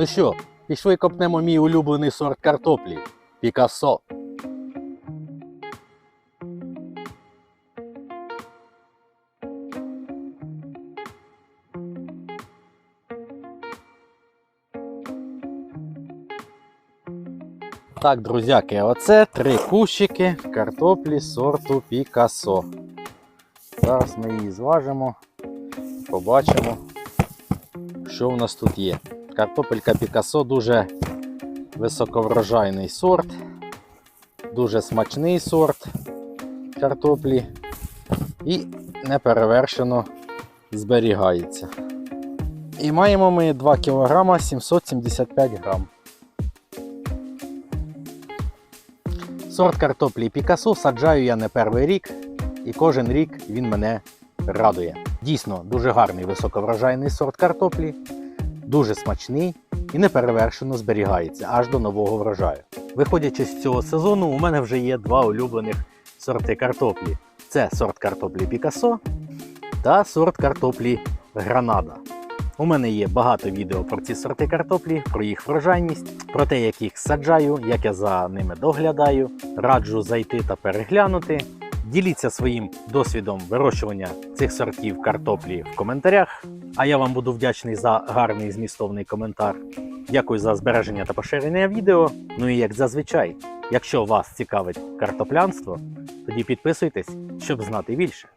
Ну що, пішли копнемо мій улюблений сорт картоплі Пікассо. Так, друзяки, оце три кущики картоплі сорту Пікассо. Зараз ми її зважимо, побачимо, що в нас тут є. Картопелька Пікассо дуже високоврожайний сорт, дуже смачний сорт картоплі і неперевершено зберігається. І маємо ми 2 кг 775 грам. Сорт картоплі Пікасо саджаю я не перший рік, і кожен рік він мене радує. Дійсно дуже гарний високоврожайний сорт картоплі, дуже смачний і неперевершено зберігається аж до нового врожаю. Виходячи з цього сезону, у мене вже є два улюблених сорти картоплі: це сорт картоплі Пікасо та сорт картоплі Гранада. У мене є багато відео про ці сорти картоплі, про їх врожайність, про те, як їх саджаю, як я за ними доглядаю. Раджу зайти та переглянути. Діліться своїм досвідом вирощування цих сортів картоплі в коментарях. А я вам буду вдячний за гарний змістовний коментар. Дякую за збереження та поширення відео. Ну і як зазвичай, якщо вас цікавить картоплянство, тоді підписуйтесь, щоб знати більше.